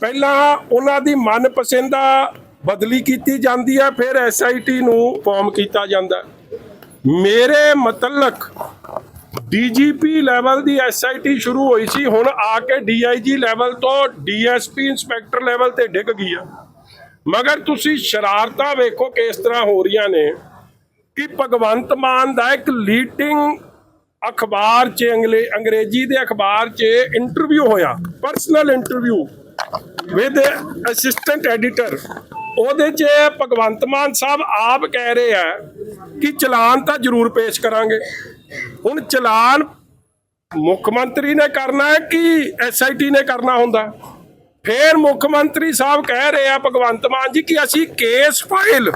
ਪਹਿਲਾਂ ਉਹਨਾਂ ਦੀ ਮਨਪਸੰਦਾ ਬਦਲੀ ਕੀਤੀ ਜਾਂਦੀ ਹੈ, ਫਿਰ ਐਸਆਈਟੀ ਨੂੰ ਫਾਰਮ ਕੀਤਾ ਜਾਂਦਾ ਮੇਰੇ ਮਤਲਕ ਡੀਜੀਪੀ ਲੈਵਲ ਦੀ ਐਸਆਈਟੀ ਸ਼ੁਰੂ ਹੋਈ ਸੀ, ਹੁਣ ਆ ਕੇ ਡੀਆਈਜੀ ਲੈਵਲ ਤੋਂ ਡੀਐਸਪੀ ਇੰਸਪੈਕਟਰ ਲੈਵਲ ਤੇ ਡਿੱਗ ਗਈ ਆ। ਮਗਰ ਤੁਸੀਂ ਸ਼ਰਾਰਤਾਂ ਵੇਖੋ ਕਿਸ ਤਰ੍ਹਾਂ ਹੋ ਰਹੀਆਂ ਨੇ ਕਿ ਭਗਵੰਤ ਮਾਨ ਦਾ ਇੱਕ ਲੀਡਿੰਗ ਅਖਬਾਰ 'ਚ, ਅੰਗਲੇ ਅੰਗਰੇਜ਼ੀ ਦੇ ਅਖਬਾਰ 'ਚ ਇੰਟਰਵਿਊ ਹੋਇਆ personal interview with assistant editor ਉਹਦੇ 'ਚ ਭਗਵੰਤ ਮਾਨ ਸਾਹਿਬ ਆਪ ਕਹਿ ਰਹੇ ਆ ਕਿ ਚਲਾਨ ਤਾਂ ਜ਼ਰੂਰ ਪੇਸ਼ ਕਰਾਂਗੇ। ਹੁਣ ਚਲਾਨ ਮੁੱਖ ਮੰਤਰੀ ਨੇ ਕਰਨਾ ਹੈ ਕਿ ਐਸਆਈਟੀ ਨੇ ਕਰਨਾ ਹੁੰਦਾ? ਫੇਰ ਮੁੱਖ ਮੰਤਰੀ ਸਾਹਿਬ ਕਹਿ ਰਹੇ ਆ ਭਗਵੰਤ ਮਾਨ ਜੀ ਕਿ ਅਸੀਂ ਕੇਸ ਫਾਈਲ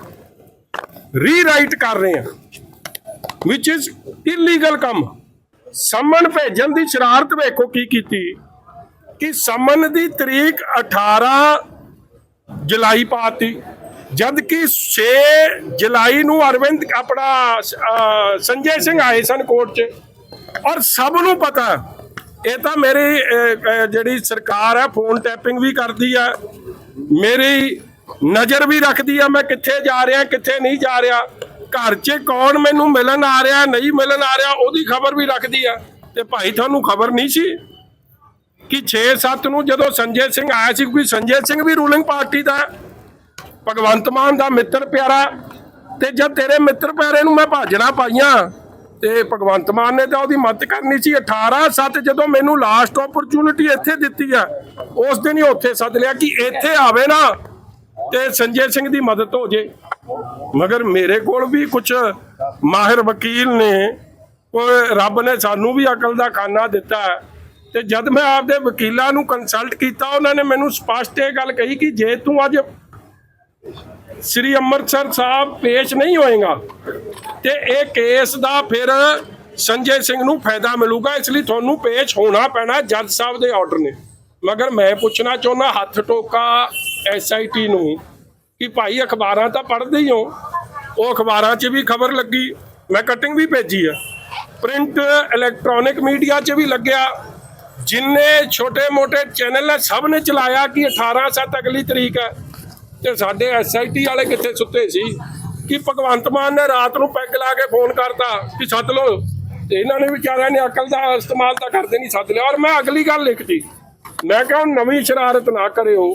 ਰੀਰਾਈਟ ਕਰ ਰਹੇ ਹਾਂ ਵਿਚ ਇਜ਼ ਇਲੀਗਲ ਕੰਮ। ਸਮਨ ਭੇਜਣ ਦੀ ਸ਼ਰਾਰਤ ਵੇਖੋ ਕੀ ਕੀਤੀ। ਕਿ ਸਮਨ ਦੀ ਤਰੀਕ 18 ਜੁਲਾਈ ਪਾਤੀ ਜਦ ਕਿ 6 ਜੁਲਾਈ ਨੂੰ ਅਰਵਿੰਦ ਆਪਣਾ ਸੰਜੇ ਸਿੰਘ ਆਏ ਸਨ ਕੋਰਟ 'ਚ। ਔਰ ਸਭ ਨੂੰ ਪਤਾ, ਇਹ ਤਾਂ ਮੇਰੀ ਜਿਹੜੀ ਸਰਕਾਰ ਹੈ ਫੋਨ ਟੈਪਿੰਗ ਵੀ ਕਰਦੀ ਆ। ਮੇਰੀ ਨਜ਼ਰ ਵੀ ਰੱਖਦੀ ਆ, ਮੈਂ ਕਿੱਥੇ ਜਾ ਰਿਹਾ, ਕਿੱਥੇ ਨਹੀਂ ਜਾ ਰਿਹਾ। ਘਰ 'ਚ ਕੌਣ ਮੈਨੂੰ ਮਿਲਣ ਆ ਰਿਹਾ, ਨਹੀਂ ਮਿਲਣ ਆ ਰਿਹਾ, ਉਹਦੀ ਖਬਰ ਵੀ ਰੱਖਦੀ ਆ। ਤੇ ਭਾਈ, ਤੁਹਾਨੂੰ ਖਬਰ ਨਹੀਂ ਸੀ? ਕਿ 6-7 ਨੂੰ ਜਦੋਂ ਸੰਜੇ ਸਿੰਘ ਆਇਆ ਸੀ, ਕਿਉਂਕਿ ਸੰਜੇ ਸਿੰਘ ਵੀ ਰੂਲਿੰਗ ਪਾਰਟੀ ਦਾ ਭਗਵੰਤ ਮਾਨ ਦਾ ਮਿੱਤਰ ਪਿਆਰਾ ਤੇ ਜਦ ਤੇਰੇ ਮਿੱਤਰ ਪਿਆਰੇ ਨੂੰ ਮੈਂ ਭਾਜਣਾ ਪਾਈਆਂ, ਤੇ ਭਗਵੰਤ ਮਾਨ ਨੇ ਤਾਂ ਉਹਦੀ ਮਦਦ ਕਰਨੀ ਸੀ। 18-7 ਜਦੋਂ ਮੈਨੂੰ ਲਾਸਟ ਓਪਰਚੁਨਿਟੀ ਇੱਥੇ ਦਿੱਤੀ ਆ, ਉਸ ਦਿਨ ਹੀ ਉੱਥੇ ਸੱਦ ਲਿਆ ਕਿ ਇੱਥੇ ਆਵੇ ਨਾ, ਤੇ ਸੰਜੇ ਸਿੰਘ ਦੀ ਮਦਦ ਹੋ ਜੇ। ਮਗਰ ਮੇਰੇ ਕੋਲ ਵੀ ਕੁਝ ਮਾਹਿਰ ਵਕੀਲ ਨੇ ਉਹ ਰੱਬ ਨੇ ਸਾਨੂੰ ਵੀ ਅਕਲ ਦਾ ਖਾਨਾ ਦਿੱਤਾ ਤੇ ਜਦ ਮੈਂ ਆਪਦੇ ਵਕੀਲਾਂ ਨੂੰ ਕੰਸਲਟ ਕੀਤਾ, ਉਹਨਾਂ ਨੇ ਮੈਨੂੰ ਸਪਸ਼ਟ ਇਹ ਗੱਲ ਕਹੀ ਕਿ ਜੇ ਤੂੰ ਅੱਜ ਸ੍ਰੀ ਅੰਮ੍ਰਿਤਸਰ ਸਾਹਿਬ ਪੇਸ਼ ਨਹੀਂ ਹੋਏਗਾ, ਤੇ ਇਹ ਕੇਸ ਦਾ ਫਿਰ ਸੰਜੇ ਸਿੰਘ ਨੂੰ ਫਾਇਦਾ ਮਿਲੂਗਾ, ਇਸ ਲਈ ਤੁਹਾਨੂੰ ਪੇਸ਼ ਹੋਣਾ ਪੈਣਾ ਜੱਜ ਸਾਹਿਬ ਦੇ ਆਰਡਰ ਨੇ। ਮਗਰ ਮੈਂ ਪੁੱਛਣਾ ਚਾਹੁੰਦਾ, ਹੱਥ ਟੋਕਾ ਐਸਆਈਟੀ ਨੂੰ ਕਿ ਭਾਈ ਅਖਬਾਰਾਂ ਤਾਂ ਪੜ੍ਹਦੇ ਹੀ ਹੋ, ਉਹ ਅਖਬਾਰਾਂ 'ਚ ਵੀ ਖਬਰ ਲੱਗੀ, ਮੈਂ ਕਟਿੰਗ ਵੀ ਭੇਜੀ ਆ। ਪ੍ਰਿੰਟ ਇਲੈਕਟ੍ਰੋਨਿਕ ਮੀਡੀਆ 'ਚ ਵੀ ਲੱਗਿਆ ਜਿੰਨੇ ਛੋਟੇ-ਮੋਟੇ ਚੈਨਲ ਹੈ ਸਭ ਨੇ ਚਲਾਇਆ ਕਿ 18 ਸੱਤ ਅਗਲੀ ਤਰੀਕ ਹੈ ਤੇ ਸਾਡੇ ਐਸਆਈਟੀ ਵਾਲੇ ਕਿੱਥੇ ਸੁੱਤੇ ਸੀ ਕਿ ਭਗਵੰਤ ਮਾਨ ਨੇ ਰਾਤ ਨੂੰ ਪੈਗ ਲਾ ਕੇ ਫੋਨ ਕਰਤਾ ਕਿ ਸੱਦ ਲਓ। ਤੇ ਇਹਨਾਂ ਨੇ ਵਿਚਾਰਿਆਂ ਨੇ ਅਕਲ ਦਾ ਇਸਤੇਮਾਲ ਤਾਂ ਕਰਦੇ ਨਹੀਂ ਸੱਦ ਲਿਆ। ਔਰ ਮੈਂ ਅਗਲੀ ਗੱਲ ਲਿਖਤੀ। ਮੈਂ ਕਿਹਾ ਹੁਣ ਨਵੀਂ ਸ਼ਰਾਰਤ ਨਾ ਕਰਿਓ।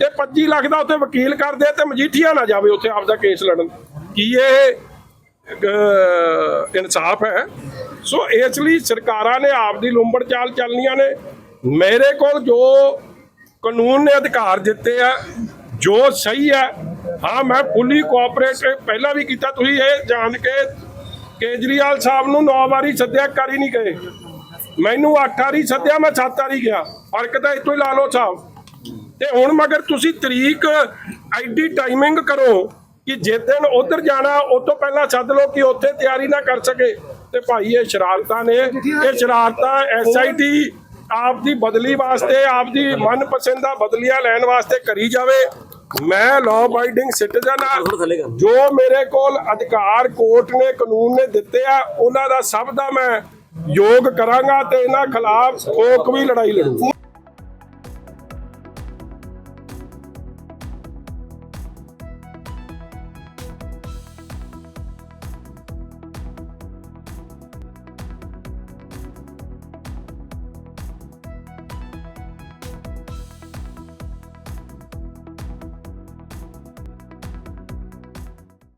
ਤੇ 25 ਲੱਖ ਦਾ ਉੱਥੇ ਵਕੀਲ ਕਰਦੇ ਤੇ ਮਜੀਠੀਆ ਨਾ ਜਾਵੇ ਉੱਥੇ ਆਪਦਾ ਕੇਸ ਲੜਨ। ਕੀ ਇਹ ਇਨਸਾਫ ਹੈ? ਸੋ ਇਸ ਲਈ ਸਰਕਾਰਾਂ ਨੇ ਆਪਦੀ ਲੰਬੜ ਚਾਲ ਚੱਲਣੀਆਂ ਨੇ। ਮੇਰੇ ਕੋਲ ਜੋ ਕਾਨੂੰਨ ਨੇ ਅਧਿਕਾਰ ਦਿੱਤੇ ਆ, ਜੋ ਸਹੀ ਹੈ, ਹਾਂ, ਮੈਂ ਫੁੱਲੀ ਕੋਆਪਰੇਟ ਪਹਿਲਾਂ ਵੀ ਕੀਤਾ, ਤੁਸੀਂ ਇਹ ਜਾਣ ਕੇ ਕੇਜਰੀਵਾਲ ਸਾਹਿਬ ਨੂੰ 9 ਵਾਰੀ ਸੱਦਿਆ, ਕਰ ਹੀ ਨਹੀਂ ਗਏ। ਮੈਨੂੰ 8 ਵਾਰੀ ਸੱਦਿਆ, ਮੈਂ 7 ਵਾਰੀ ਗਿਆ। ਫ਼ਰਕ ਤਾਂ ਇਤੋਂ ਹੀ ਲਾ ਲਓ, ਸਾਹਿਬ। ਤੇ ਹੁਣ ਮਗਰ ਤੁਸੀਂ ਤਰੀਕ ਐਡੀ ਟਾਈਮਿੰਗ ਕਰੋ ਕਿ ਜੇ ਦਿਨ ਉਧਰ ਜਾਣਾ ਉਹ ਤੋਂ ਪਹਿਲਾਂ ਸੱਦ ਲਓ ਕਿ ਉੱਥੇ ਤਿਆਰੀ ਨਾ ਕਰ ਸਕੇ। ਤੇ ਭਾਈ ਇਹ ਸ਼ਰਾਰਤਾਂ ਨੇ। ਇਹ ਸ਼ਰਾਰਤਾਂ ਐਸਆਈਟੀ ਆਪ ਦੀ ਬਦਲੀ ਵਾਸਤੇ ਆਪ ਦੀ ਮਨਪਸੰਦ ਦਾ ਬਦਲੀਆਂ ਲੈਣ ਵਾਸਤੇ ਕਰੀ ਜਾਵੇ। ਮੈਂ ਲਾਅ ਅਬਾਈਡਿੰਗ ਸਿਟੀਜ਼ਨ ਆ ਜੋ ਮੇਰੇ ਕੋਲ ਅਧਿਕਾਰ ਕੋਰਟ ਨੇ ਕਾਨੂੰਨ ਨੇ ਦਿੱਤੇ ਆ ਉਹਨਾਂ ਦਾ ਸਭ ਦਾ ਮੈਂ ਯੋਗ ਕਰਾਂਗਾ ਤੇ ਇਹਨਾਂ ਖਿਲਾਫ ਠੋਕ ਵੀ ਲੜਾਈ ਲੜੂੰਗਾ।